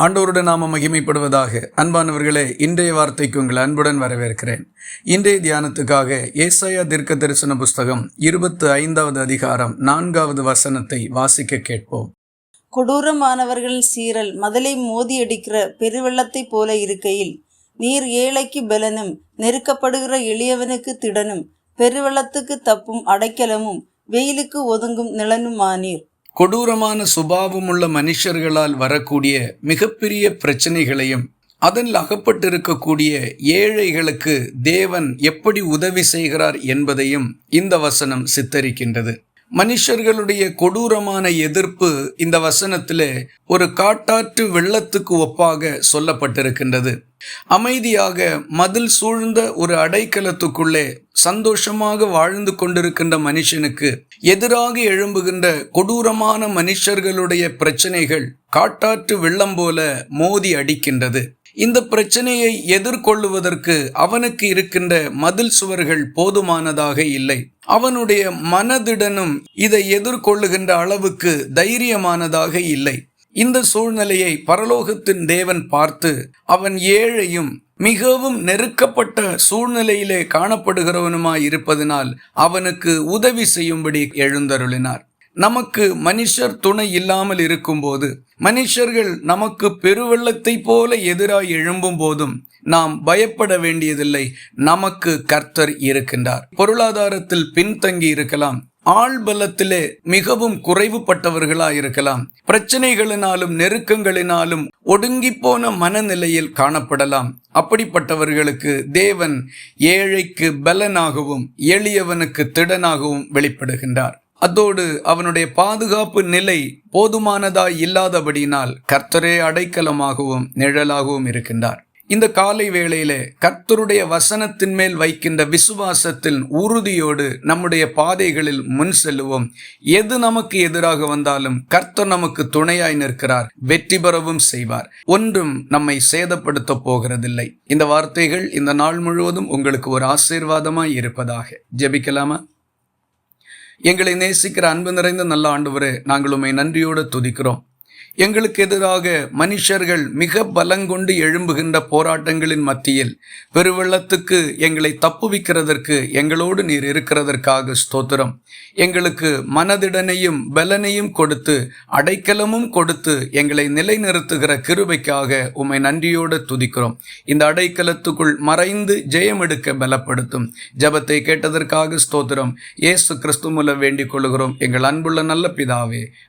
ஆண்டவருடன் நாம மகிமைப்படுவதாக அன்பானவர்களே இன்றைய வார்த்தைக்கு உங்கள் அன்புடன் வரவேற்கிறேன். இன்றைய தியானத்துக்காக ஏசாயா தீர்க்க தரிசன புஸ்தகம் இருபத்து ஐந்தாவது அதிகாரம் நான்காவது வசனத்தை வாசிக்க கேட்போம். கொடூரமானவர்கள் சீரல் மதலை மோதியடிக்கிற பெருவெள்ளத்தைப் போல இருக்கையில் நீர் ஏழைக்கு பலனும் நெருக்கப்படுகிற எளியவனுக்கு திடனும் பெருவெள்ளத்துக்கு தப்பும் அடைக்கலமும் வெயிலுக்கு ஒதுங்கும் நிலனுமானீர். கொடூரமான சுபாவமுள்ள மனுஷர்களால் வரக்கூடிய மிகப்பெரிய பிரச்சனைகளையும் அதில் அகப்பட்டிருக்கக்கூடிய ஏழைகளுக்கு தேவன் எப்படி உதவி செய்கிறார் என்பதையும் இந்த வசனம் சித்தரிக்கின்றது. மனுஷர்களுடைய கொடூரமான எதிர்ப்பு இந்த வசனத்திலே ஒரு காட்டாற்று வெள்ளத்துக்கு ஒப்பாக சொல்லப்பட்டிருக்கின்றது. அமைதியாக மதில் சூழ்ந்த ஒரு அடைக்கலத்துக்குள்ளே சந்தோஷமாக வாழ்ந்து கொண்டிருக்கின்ற மனுஷனுக்கு எதிராக எழும்புகின்ற கொடூரமான மனுஷர்களுடைய பிரச்சனைகள் காட்டாற்று வெள்ளம் போல மோதி அடிக்கின்றது. இந்த பிரச்சனையை எதிர்கொள்ளுவதற்கு அவனுக்கு இருக்கின்ற மதில் சுவர்கள் போதுமானதாக இல்லை. அவனுடைய மனதிடனும் இதை எதிர்கொள்ளுகின்ற அளவுக்கு தைரியமானதாக இல்லை. இந்த சூழ்நிலையை பரலோகத்தின் தேவன் பார்த்து அவன் ஏழையும் மிகவும் நெருக்கப்பட்ட சூழ்நிலையிலே காணப்படுகிறவனுமாய் இருப்பதனால் அவனுக்கு உதவி செய்யும்படி எழுந்தருளினார். நமக்கு மனுஷர் துணை இல்லாமல் இருக்கும்போது மனுஷர்கள் நமக்கு பெருவெள்ளத்தை போல எதிராய் எழும்பும் போதும் நாம் பயப்பட வேண்டியதில்லை. நமக்கு கர்த்தர் இருக்கின்றார். பொருளாதாரத்தில் பின்தங்கி இருக்கலாம். ஆள் பலத்திலே மிகவும் குறைவுபட்டவர்களா இருக்கலாம் பிரச்சனைகளினாலும் நெருக்கங்களினாலும் ஒடுங்கி போன மனநிலையில் காணப்படலாம். அப்படிப்பட்டவர்களுக்கு தேவன் ஏழைக்கு பலனாகவும் எளியவனுக்கு திடனாகவும் வெளிப்படுகின்றார். அதோடு அவனுடைய பாதுகாப்பு நிலை போதுமானதாய் இல்லாதபடியினால் கர்த்தரே அடைக்கலமாகவும் நிழலாகவும் இருக்கின்றார். இந்த காலை வேளையிலே கர்த்தருடைய வசனத்தின் மேல் வைக்கின்ற விசுவாசத்தில் உறுதியோடு நம்முடைய பாதைகளில் முன் செல்லுவோம். எது நமக்கு எதிராக வந்தாலும் கர்த்தர் நமக்கு துணையாய் நிற்கிறார் வெற்றி பெறவும் செய்வார். ஒன்றும் நம்மை சேதப்படுத்த போகிறதில்லை. இந்த வார்த்தைகள் இந்த நாள் முழுவதும் உங்களுக்கு ஒரு ஆசீர்வாதமாய் இருப்பதாக. ஜெபிக்கலாமா? எங்களை நேசிக்கிற அன்பு நிறைந்த நல்ல ஆண்டவரே நாங்கள் உண்மை நன்றியோடு துதிக்கிறோம். எங்களுக்கு எதிராக மனுஷர்கள் மிக பலங்கொண்டு எழும்புகின்ற போராட்டங்களின் மத்தியில் பெருவெள்ளத்துக்கு எங்களை தப்புவிக்கிறதற்கு எங்களோடு நீர் இருக்கிறதற்காக ஸ்தோத்திரம். எங்களுக்கு மனதிடனையும் பலனையும் கொடுத்து அடைக்கலமும் கொடுத்து எங்களை நிலைநிறுத்துகிற கிருபைக்காக உம்மை நன்றியோடு துதிக்கிறோம். இந்த அடைக்கலத்துக்குள் மறைந்து ஜெயம் எடுக்க பலப்படுத்தும். ஜபத்தை கேட்டதற்காக ஸ்தோத்திரம். இயேசு கிறிஸ்து மூலம் வேண்டிக் கொள்கிறோம் எங்கள் அன்புள்ள நல்ல பிதாவே